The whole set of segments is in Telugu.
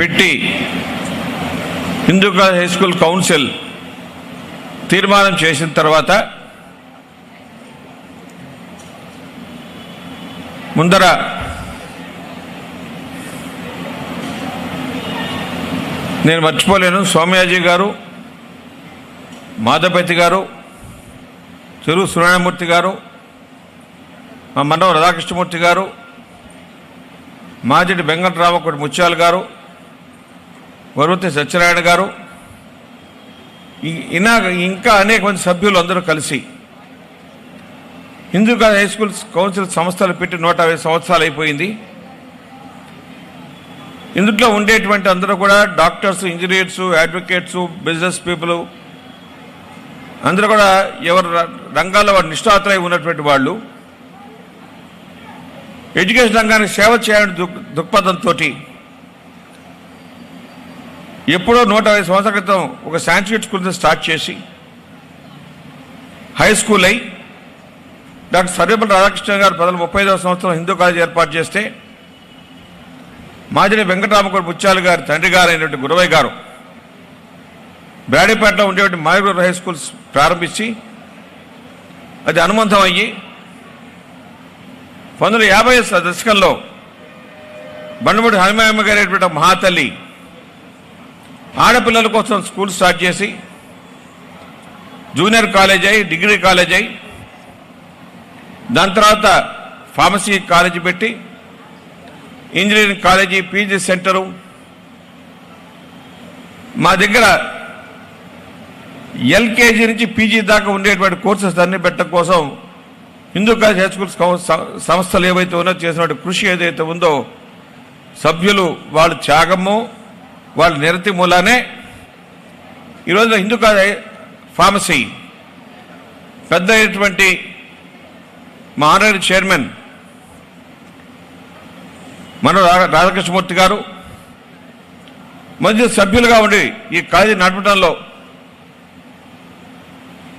పెట్టి హిందూ హై స్కూల్ కౌన్సిల్ తీర్మానం చేసిన తర్వాత ముందర నేను మర్చిపోలేను. సోమయాజీ గారు మాధపతి గారు చెరువు సునారాయణమూర్తి గారు మా మండలం రాధాకృష్ణమూర్తి గారు మాజడి వెంకటరామకుడి ముత్యాల గారు వరుతి సత్యనారాయణ గారు ఇనా ఇంకా అనేక మంది సభ్యులు అందరూ కలిసి హిందూ హై స్కూల్ కౌన్సిల్ సంస్థలు పెట్టి నూట యాభై సంవత్సరాలు అయిపోయింది. ఇందులో ఉండేటువంటి అందరూ కూడా doctors engineers advocates business people అందరూ కూడా ఎవరు రంగాల్లో వారు నిష్ఠాతులై ఉన్నటువంటి వాళ్ళు. ఎడ్యుకేషన్ రంగానికి సేవ చేయాలని దృక్ దృక్పథంతో ఎప్పుడో నూట యాభై సంవత్సరాల క్రితం ఒక సాంస్క్రిట్ స్కూల్ స్టార్ట్ చేసి హై స్కూల్ అయి డాక్టర్ సర్వేపల్లి రాధాకృష్ణ గారు పదల ముప్పై ఐదవ సంవత్సరం హిందూ కాలేజ్ ఏర్పాటు చేస్తే మాజీ వెంకటరామకుడు ముత్యాలు గారి తండ్రి గారు అయినటువంటి గురవయ్య గారు బ్రాడీపేటలో ఉండేటువంటి మాయగూరు హై స్కూల్స్ ప్రారంభించి అది అనుబంధం అయ్యి పంతొమ్మిది యాభై దశకంలో బండమూడి హనుమాయమ్మ గారు మహాతల్లి ఆడపిల్లల కోసం స్కూల్ స్టార్ట్ చేసి జూనియర్ కాలేజ్ అయి డిగ్రీ కాలేజ్ అయి దాని తర్వాత ఫార్మసీ కాలేజీ పెట్టి ఇంజనీరింగ్ కాలేజీ పీజీ సెంటరు. మా దగ్గర ఎల్కేజీ నుంచి పీజీ దాకా ఉండేటువంటి కోర్సెస్ అన్ని పెట్టడం కోసం హిందూ కాలేజ్ హై స్కూల్స్ సంస్థలు ఏవైతే ఉన్నో చేసినటువంటి కృషి ఏదైతే ఉందో సభ్యులు వాళ్ళు త్యాగము వాళ్ళ నిరతి మూలానే ఈరోజు హిందూ కాలేజ్ ఫార్మసీ. పెద్ద అయినటువంటి మా ఆనరీ చైర్మన్ మన రా- రాధాకృష్ణమూర్తి గారు మంచి సభ్యులుగా ఉండి ఈ కాలేజీ నడపడంలో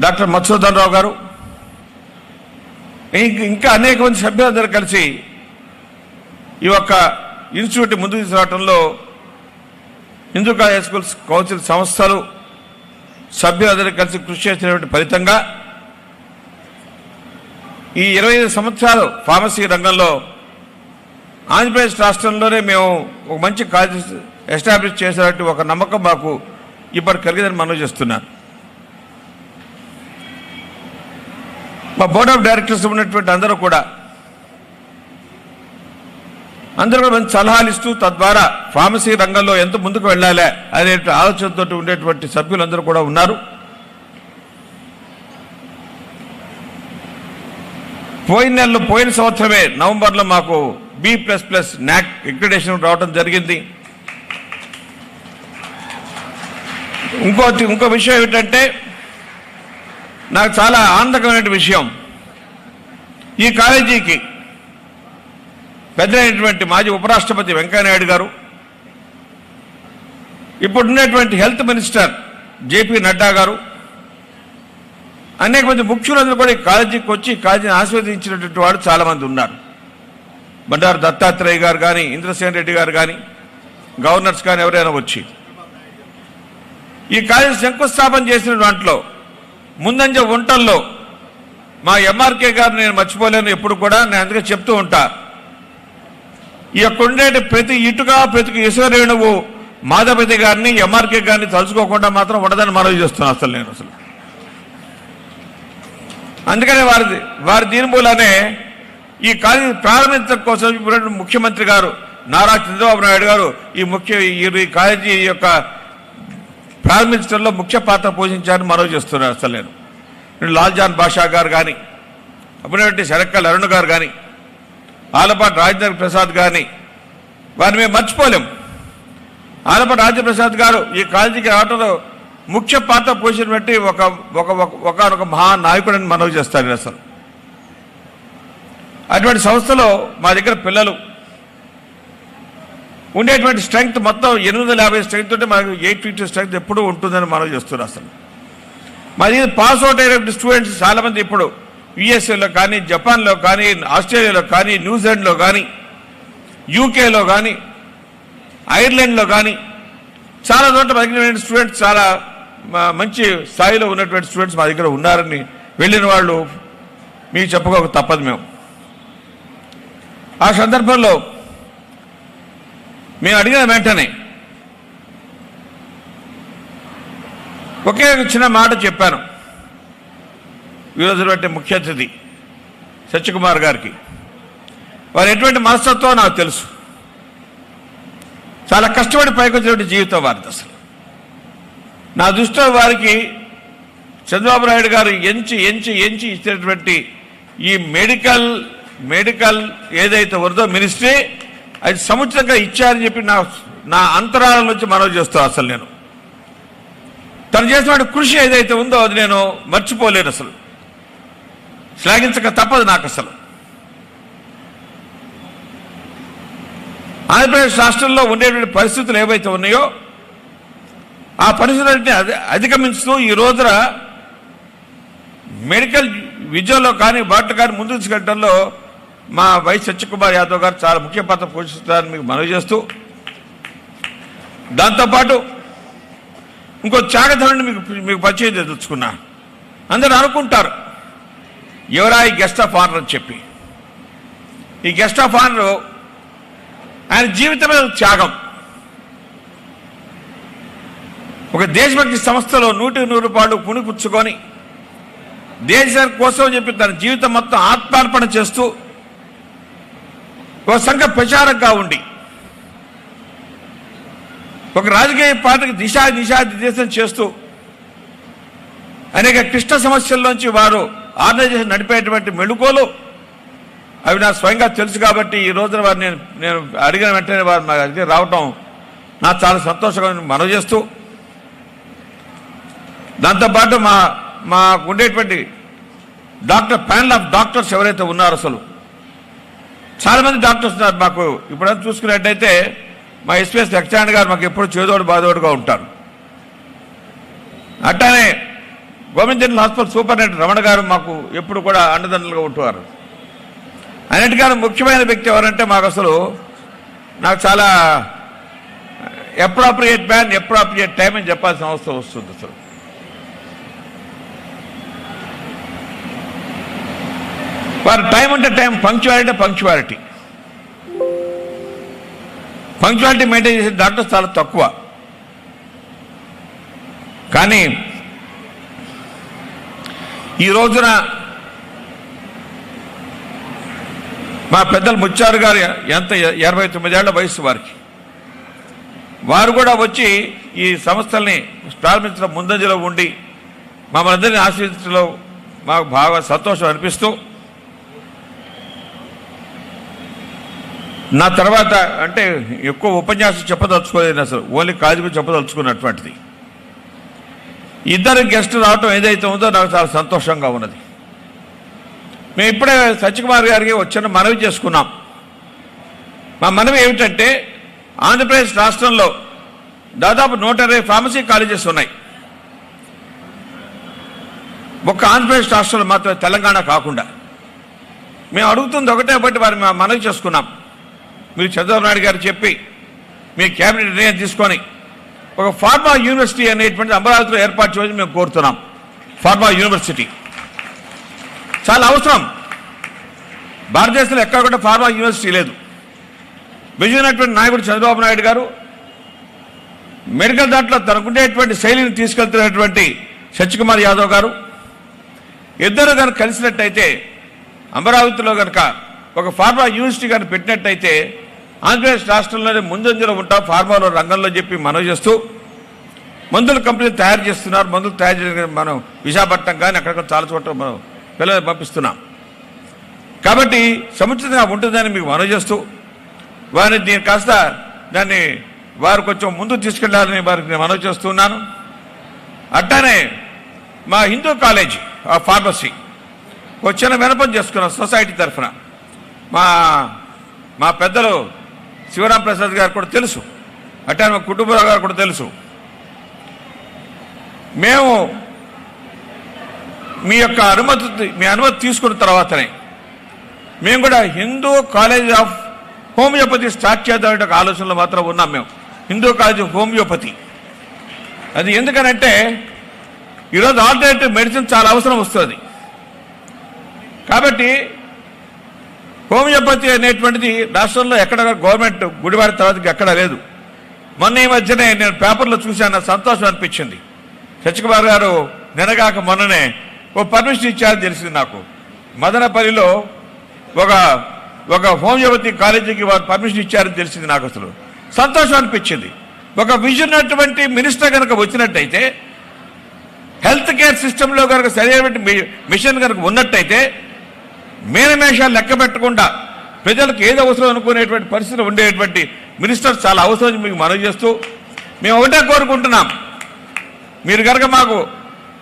డాక్టర్ మధుసూదన్ రావు గారు ఇంకా అనేక మంది సభ్యులందరూ కలిసి ఈ యొక్క ఇన్స్టిట్యూట్ ముందుకు తీసుకురావడంలో హిందూ హై స్కూల్స్ కౌన్సిల్ సంస్థలు సభ్యులందరూ కలిసి కృషి చేసినటువంటి ఫలితంగా ఈ ఇరవై ఐదు సంవత్సరాలు ఫార్మసీ రంగంలో ఆంధ్రప్రదేశ్ రాష్ట్రంలోనే మేము ఒక మంచి కాలేజ్ ఎస్టాబ్లిష్ చేసినట్టు ఒక నమ్మకం మాకు ఇప్పుడు కలిగిందని మనం చేస్తున్నాను మా బోర్డ్ ఆఫ్ డైరెక్టర్స్ ఉన్నటువంటి అందరూ కూడా అందరూ కూడా మంచి సలహాలు ఇస్తూ తద్వారా ఫార్మసీ రంగంలో ఎంత ముందుకు వెళ్ళాలి అనే ఆలోచనతో ఉండేటువంటి సభ్యులందరూ కూడా ఉన్నారు. పోయిన నెలలో పోయిన సంవత్సరమే నవంబర్లో మాకు B plus plus NAAC accreditation రావడం జరిగింది. ఇంకోటి ఇంకో విషయం ఏమిటంటే నాకు చాలా ఆనందకరమైన విషయం. ఈ కాలేజీకి పెద్దైనటువంటి మాజీ ఉపరాష్ట్రపతి వెంకయ్యనాయుడు గారు ఇప్పుడున్నటువంటి హెల్త్ మినిస్టర్ జేపీ నడ్డా గారు అనేక మంది ముఖ్యులందరూ కూడా ఈ కాలేజీకి వచ్చి కాలేజీని ఆస్వాదించినటువంటి వాడు చాలామంది ఉన్నారు. బండారు దత్తాత్రేయ గారు కానీ ఇంద్రసేన్ రెడ్డి గారు కానీ గవర్నర్స్ కానీ ఎవరైనా వచ్చి ఈ కాలేజీ శంకుస్థాపన చేసిన దాంట్లో ముందంజ వంటల్లో మా ఎంఆర్కే గారు నేను మర్చిపోలేను ఎప్పుడు కూడా నేను అందుకే చెప్తూ ఉంటాను ఈ యొక్క ఉండేటి ప్రతి ఇటుక ప్రతి ఈశ్వరేణువు మాధపతి గారిని ఎంఆర్కే గారిని తలుచుకోకుండా మాత్రం ఉండదని మనవి చేస్తున్నాను అసలు నేను అసలు. అందుకనే వారి వారి దీని మూలనే ఈ కాలేజీ ప్రారంభించడం కోసం ఇప్పుడు ముఖ్యమంత్రి గారు నారా చంద్రబాబు నాయుడు గారు ఈ ముఖ్య ఈ- ఈ కాలేజీ యొక్క ప్రారంభించడంలో ముఖ్య పాత్ర పోషించారని మనవి చేస్తున్నారు అసలు నేను. లాల్జాన్ బాషా గారు కానీ అప్పుడేటువంటి శరక్కల్ అరుణ్ గారు కానీ ఆలపాటి రాజేంద్ర ప్రసాద్ గారిని. వారిని మేము మర్చిపోలేం. ఆలపాటి రాజేంద్ర ప్రసాద్ గారు ఈ కాలేజీకి రావడంలో ముఖ్య పాత్ర పోషించినటువంటి ఒక ఒక ఒక- ఒకనొక మహానాయకుడని మనవి చేస్తారు అసలు. అటువంటి సంస్థలో మా దగ్గర పిల్లలు. ఉండేటువంటి స్ట్రెంగ్త్ మొత్తం ఎనిమిది వందల యాభై స్ట్రెంగ్త్ ఉంటే మనకు ఎయిట్ ఫిఫ్టీ స్ట్రెంగ్త్ ఎప్పుడూ ఉంటుందని మనం చేస్తున్నారు అసలు. మరి పాస్ అవుట్ అయినటువంటి స్టూడెంట్స్ చాలామంది ఇప్పుడు యుఎస్ఏలో కానీ జపాన్లో కానీ ఆస్ట్రేలియాలో కానీ న్యూజిలాండ్లో కానీ యూకేలో కానీ ఐర్లాండ్లో కానీ చాలా చోట్ల తగిన స్టూడెంట్స్ చాలా మంచి స్థాయిలో ఉన్నటువంటి స్టూడెంట్స్ మా దగ్గర ఉన్నారని వెళ్ళిన వాళ్ళు మీకు చెప్పుకోక తప్పదు మేము. ఆ సందర్భంలో మేము అడిగిన వెంటనే ఒకే చిన్న మాట చెప్పాను. ఈరోజు అంటే ముఖ్య అతిథి సత్యకుమార్ గారికి. వారు ఎటువంటి మనస్తత్వం నాకు తెలుసు. చాలా కష్టపడి పైకొచ్చినటువంటి జీవితం వారిది అసలు. నా దృష్టిలో వారికి చంద్రబాబు నాయుడు గారు ఎంచి ఎంచి ఎంచి ఇచ్చినటువంటి ఈ మెడికల్ మెడికల్ ఏదైతే ఉందో మినిస్ట్రీ అది సముచితంగా ఇచ్చారని చెప్పి నా నా అంతరాల నుంచి మనవి చేస్తూ అసలు నేను. తను చేసిన కృషి ఏదైతే ఉందో అది నేను మర్చిపోలేను అసలు. శ్లాఘించక తప్పదు నాకు అసలు. ఆంధ్రప్రదేశ్ రాష్ట్రంలో ఉండేటువంటి పరిస్థితులు ఏవైతే ఉన్నాయో ఆ పరిస్థితులన్నింటినీ అధి అధిగమించుతూ ఈ రోజున మెడికల్ విద్యలో కానీ వాటి కానీ ముందు తీసుకెళ్ళడంలో మా వై సత్యకుమార్ యాదవ్ గారు చాలా ముఖ్య పాత్ర పోషిస్తారని మీకు మనవి చేస్తూ దాంతోపాటు ఇంకో త్యాగధరుని మీకు మీకు పరిచయం తెచ్చుకున్నా అందరూ అనుకుంటారు ఎవరా ఈ గెస్ట్ ఆఫ్ ఆనర్ అని చెప్పి. ఈ గెస్ట్ ఆఫ్ ఆనర్ ఆయన జీవితమే త్యాగం. ఒక దేశభక్తి సంస్థలో నూటి నూరు రూపాయలు పుణిపుచ్చుకొని దేశం కోసం చెప్పి తన జీవితం మొత్తం ఆత్మార్పణ చేస్తూ ఒక సంఘ ప్రచారంగా ఉండి ఒక రాజకీయ పార్టీకి దిశా దిశా నిర్దేశం చేస్తూ అనేక క్లిష్ట సమస్యల్లోంచి వారు ఆర్గనైజేషన్ నడిపేటువంటి మెళుకోలు. అవి నాకు స్వయంగా తెలుసు కాబట్టి ఈ రోజున వారు నేను నేను అడిగిన వెంటనే వారు నాకు అడిగి రావటం నాకు చాలా సంతోషంగా మనవి చేస్తూ. దాంతోపాటు మా మాకు ఉండేటువంటి డాక్టర్ ప్యానల్ ఆఫ్ డాక్టర్స్ ఎవరైతే ఉన్నారో అసలు. చాలామంది డాక్టర్స్ ఉన్నారు మాకు. ఇప్పుడంతా చూసుకున్నట్టయితే మా ఎస్పీఎస్ లక్ష్మణ్ గారు మాకు ఎప్పుడు చేదోడు బాధోడుగా ఉంటారు. అట్లానే గోవిందన్ హాస్పిటల్ సూపరింటెండెంట్ రమణ గారు మాకు ఎప్పుడు కూడా అండదండలుగా ఉంటువారు అన్నిటికన్నా ముఖ్యమైన వ్యక్తి ఎవరంటే మాకు అసలు నాకు చాలా అప్రాప్రియేట్ మ్యాన్ అప్రాప్రియేట్ టైం అని చెప్పాల్సిన అవసరం వస్తుంది అసలు. వారు టైం అంటే time punctuality punctuality punctuality maintain చేసే దాంట్లో చాలా తక్కువ. కానీ ఈ రోజున మా పెద్దలు ముచ్చారు గారు ఎంత ఎనభై తొమ్మిదేళ్ళ వయసు వారికి. వారు కూడా వచ్చి ఈ సంస్థల్ని ప్రారంభించడం ముందంజలో ఉండి మమ్మల్ని అందరినీ ఆశ్రయించడంలో మాకు బాగా సంతోషం అనిపిస్తూ నా తర్వాత అంటే ఎక్కువ ఉపన్యాసం చెప్పదలుచుకోలేదు అసలు ఓన్లీ కాజుకు చెప్పదలుచుకున్నటువంటిది. ఇద్దరు గెస్ట్ రావటం ఏదైతే ఉందో నాకు చాలా సంతోషంగా ఉన్నది. మేము ఇప్పుడే సత్యకుమార్ గారికి వచ్చిన మనవి చేసుకున్నాం. మా మనవి ఏమిటంటే ఆంధ్రప్రదేశ్ రాష్ట్రంలో దాదాపు నూట ఇరవై ఫార్మసీ కాలేజెస్ ఉన్నాయి. ఒక్క ఆంధ్రప్రదేశ్ రాష్ట్రంలో మాత్రమే తెలంగాణ కాకుండా. మేము అడుగుతుంది ఒకటే బట్టి వారి మనవి చేసుకున్నాం. మీరు చంద్రబాబు నాయుడు గారు చెప్పి మీ క్యాబినెట్ నిర్ణయం తీసుకొని ఒక ఫార్మా యూనివర్సిటీ అనేటువంటి అమరావతిలో ఏర్పాటు చేయమని మేము కోరుతున్నాం. Pharma university. చాలా అవసరం. భారతదేశంలో ఎక్కడ కూడా ఫార్మా యూనివర్సిటీ లేదు. విజయనటువంటి నాయకుడు చంద్రబాబు నాయుడు గారు మెడికల్ దాంట్లో తనకుండేటువంటి శైలిని తీసుకెళ్తున్నటువంటి సత్యకుమార్ యాదవ్ గారు ఇద్దరు కనుక కలిసినట్టయితే అమరావతిలో కనుక ఒక ఫార్మా యూనివర్సిటీ కనుక పెట్టినట్టయితే ఆంధ్రప్రదేశ్ రాష్ట్రంలోనే ముందంజలో ఉంటాం ఫార్మాలో రంగంలో చెప్పి మనవి చేస్తూ మందుల కంపెనీలు తయారు చేస్తున్నారు. మందులు తయారు చేసిన మనం విశాఖపట్నం కానీ అక్కడక్కడ చాలా చోట్ల మనం పిల్లలు పంపిస్తున్నాం. కాబట్టి సముచితంగా ఉంటుందని మీకు మనవి చేస్తూ వారిని దీన్ని కాస్త దాన్ని వారు కొంచెం ముందు తీసుకెళ్ళాలని వారికి నేను మనవి చేస్తున్నాను అట్టానే మా హిందూ కాలేజ్ ఆఫ్ ఫార్మసీ ఒక చిన్న వినపం చేసుకున్నాం సొసైటీ తరఫున. మా మా పెద్దలు శివరాం ప్రసాద్ గారు కూడా తెలుసు. అట్లా మా కుటుంబరావు గారు కూడా తెలుసు. మేము మీ యొక్క అనుమతి మీ అనుమతి తీసుకున్న తర్వాతనే మేము కూడా Hindu college of homeopathy start చేద్దామనే ఒక ఆలోచనలో మాత్రం ఉన్నాం మేము. Hindu college homeopathy. అది ఎందుకనంటే ఈరోజు ఆల్టర్నేటివ్ మెడిసిన్ చాలా అవసరం వస్తుంది. కాబట్టి హోమియోపతి అనేటువంటిది రాష్ట్రంలో ఎక్కడ గవర్నమెంట్ గుడివారి తర్వాత ఎక్కడ లేదు. మొన్న ఈ మధ్యనే నేను పేపర్లో చూశాను నాకు సంతోషం అనిపించింది. సత్యకుమార్ గారు నినగాక మొన్ననే ఓ పర్మిషన్ ఇచ్చారని తెలిసింది నాకు. మదనపల్లిలో ఒక ఒక హోమియోపతి కాలేజీకి వారు పర్మిషన్ ఇచ్చారని తెలిసింది నాకు అసలు. సంతోషం అనిపించింది. ఒక విజన్ అటువంటి మినిస్టర్ కనుక వచ్చినట్టయితే హెల్త్ కేర్ సిస్టంలో కనుక సరైనటువంటి మిషన్ కనుక ఉన్నట్టయితే మేనమేషాలు లెక్క పెట్టకుండా ప్రజలకు ఏది అవసరం అనుకునేటువంటి పరిస్థితి ఉండేటువంటి మినిస్టర్ చాలా అవసరం మీకు మనవి చేస్తూ మేము ఒకటే కోరుకుంటున్నాం. మీరు కనుక మాకు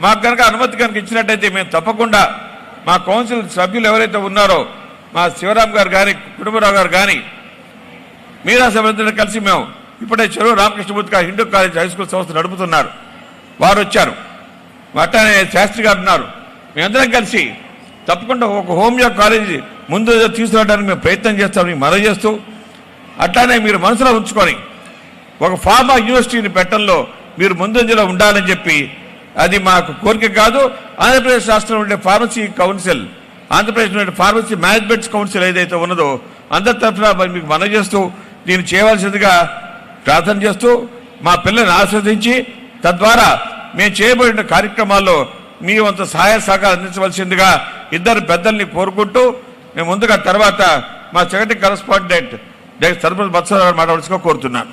మాకు కనుక అనుమతి కనుక ఇచ్చినట్టయితే మేము తప్పకుండా మా కౌన్సిల్ సభ్యులు ఎవరైతే ఉన్నారో మా శివరాం గారు కానీ కుటుంబరావు గారు కానీ మీరా సభ్యులతో కలిసి మేము ఇప్పుడే చెరువు రామకృష్ణమూర్తి గారు హిందూ కాలేజ్ హై స్కూల్ సంస్థ నడుపుతున్నారు. వారు వచ్చారు. అట్లానే శాస్త్రి గారు ఉన్నారు. మేమందరం కలిసి తప్పకుండా ఒక హోమియో కాలేజీ ముందు తీసుకురావడానికి మేము ప్రయత్నం చేస్తామని మనవి చేస్తూ అట్లానే మీరు మనసులో ఉంచుకొని ఒక ఫార్మా యూనివర్సిటీని పెట్టడంలో మీరు ముందంజలో ఉండాలని చెప్పి అది మాకు కోరిక కాదు. ఆంధ్రప్రదేశ్ రాష్ట్రంలో ఉండే ఫార్మసీ కౌన్సిల్ ఆంధ్రప్రదేశ్ ఉండే ఫార్మసీ మేనేజ్మెంట్స్ కౌన్సిల్ ఏదైతే ఉన్నదో అందరి తరఫున మరి మీకు మన చేస్తూ దీన్ని చేయవలసిందిగా ప్రార్థన చేస్తూ మా పిల్లల్ని ఆస్వాదించి తద్వారా మేము చేయబడిన కార్యక్రమాల్లో మీ వంత సహాయ సహకారం అందించవలసిందిగా ఇద్దరు పెద్దల్ని కోరుకుంటూ మేము ముందుగా తర్వాత మా సెకండరీ కరస్పాండెంట్ సర్పంచ్ బత్సరావు మాట్లాడాల్సిగా కోరుతున్నాను.